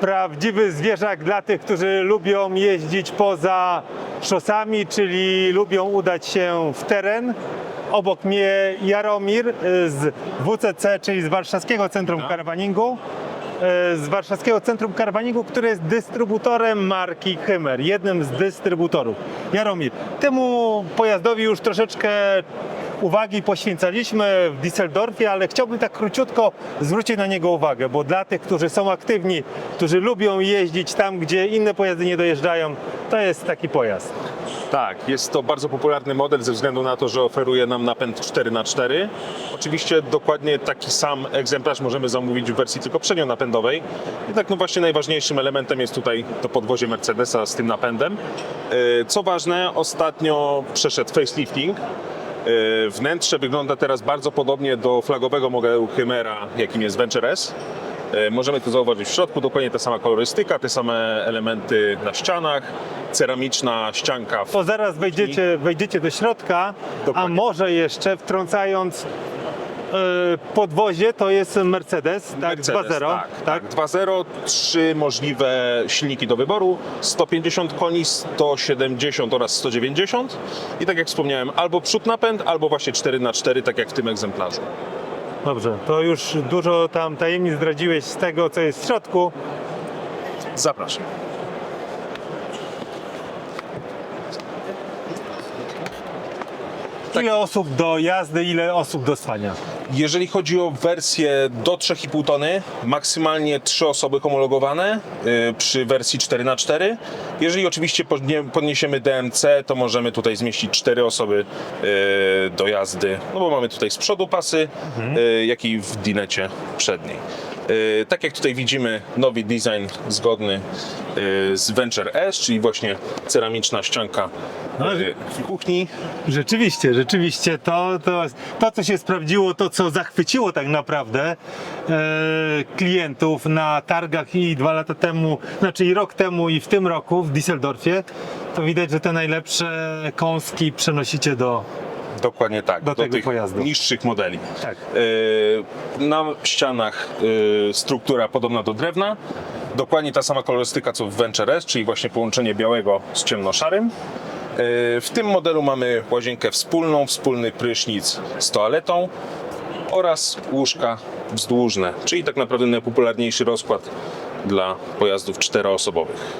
prawdziwy zwierzak dla tych, którzy lubią jeździć poza szosami, czyli lubią udać się w teren. Obok mnie Jaromir y, z WCC, czyli z Warszawskiego Centrum Karawaningu. y, Z Warszawskiego Centrum Karawaningu, które jest dystrybutorem marki Hymer, jednym z dystrybutorów. Jaromir, temu pojazdowi już troszeczkę uwagi poświęcaliśmy w Düsseldorfie, ale chciałbym tak króciutko zwrócić na niego uwagę, bo dla tych, którzy są aktywni, którzy lubią jeździć tam, gdzie inne pojazdy nie dojeżdżają, to jest taki pojazd. Tak, jest to bardzo popularny model ze względu na to, że oferuje nam napęd 4x4. Oczywiście dokładnie taki sam egzemplarz możemy zamówić w wersji tylko przednionapędowej. Jednak no właśnie najważniejszym elementem jest tutaj to podwozie Mercedesa z tym napędem. E, Co ważne, ostatnio przeszedł facelifting. E, Wnętrze wygląda teraz bardzo podobnie do flagowego modelu Chimera, jakim jest Venture S. E, Możemy to zauważyć w środku, dokładnie ta sama kolorystyka, te same elementy na ścianach, ceramiczna ścianka To zaraz wejdziecie, wejdziecie do środka, a Dokładnie. może jeszcze wtrącając podwozie, to jest Mercedes, tak, Mercedes, 2.0, Tak, tak? tak. 2.0, trzy możliwe silniki do wyboru, 150 koni, 170 oraz 190 i tak jak wspomniałem, albo przód napęd, albo właśnie 4x4, tak jak w tym egzemplarzu. Dobrze, to już dużo tam tajemnic zdradziłeś z tego, co jest w środku. Zapraszam. Ile osób do jazdy, ile osób do spania? Jeżeli chodzi o wersję do 3,5 tony, maksymalnie 3 osoby homologowane y, przy wersji 4x4. Jeżeli oczywiście podnie- podniesiemy DMC, to możemy tutaj zmieścić 4 osoby y, do jazdy, no bo mamy tutaj z przodu pasy, y, jak i w dinecie przedniej. Y, Tak jak tutaj widzimy, nowy design zgodny z Venture S, czyli właśnie ceramiczna ścianka No, w kuchni. Rzeczywiście, rzeczywiście to, to, to co się sprawdziło, to co zachwyciło tak naprawdę e, klientów na targach i dwa lata temu, znaczy i rok temu i w tym roku w Düsseldorfie, to widać, że te najlepsze kąski przenosicie do... Dokładnie tak, Do do, tych pojazdu. niższych modeli. Tak. E, Na ścianach e, struktura podobna do drewna. Dokładnie ta sama kolorystyka co w Venture S, czyli właśnie połączenie białego z ciemnoszarym. E, W tym modelu mamy łazienkę wspólną, wspólny prysznic z toaletą oraz łóżka wzdłużne, czyli tak naprawdę najpopularniejszy rozkład dla pojazdów czteroosobowych.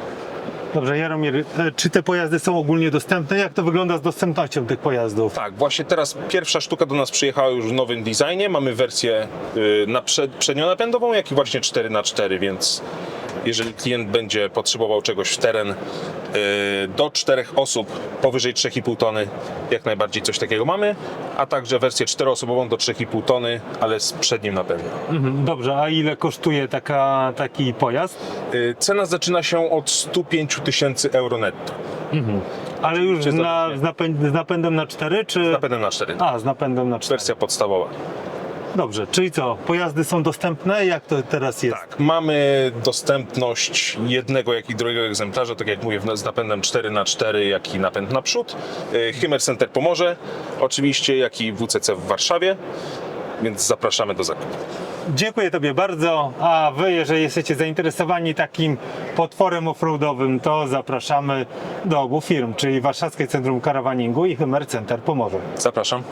Dobrze, Jaromir, e, czy te pojazdy są ogólnie dostępne? Jak to wygląda z dostępnością tych pojazdów? Tak, właśnie teraz pierwsza sztuka do nas przyjechała już w nowym designie. Mamy wersję y, na przed, przednionapędową, jak i właśnie 4x4, więc jeżeli klient będzie potrzebował czegoś w teren y, do czterech osób powyżej 3,5 tony, jak najbardziej coś takiego mamy, a także wersję czteroosobową do 3,5 tony, ale z przednim napędem. Mhm, Dobrze, a ile kosztuje taka, taki pojazd? Y, Cena zaczyna się od 105 tysięcy euro netto. Ale już z, na, z, napęd, z napędem na 4 czy... Napędem na 4. A, z napędem na 4. Wersja podstawowa. Dobrze, czyli co? Pojazdy są dostępne? Jak to teraz jest? Tak, mamy dostępność jednego, jak i drugiego egzemplarza, tak jak mówię, z napędem 4x4, jak i napęd naprzód. Y, Hymer Center Pomorze, oczywiście, jak i WCC w Warszawie, więc zapraszamy do zakupu. Dziękuję Tobie bardzo, a Wy, jeżeli jesteście zainteresowani takim potworem offroadowym, to zapraszamy do obu firm, czyli Warszawskie Centrum Karawaningu i Hymer Center Pomorze. Zapraszam.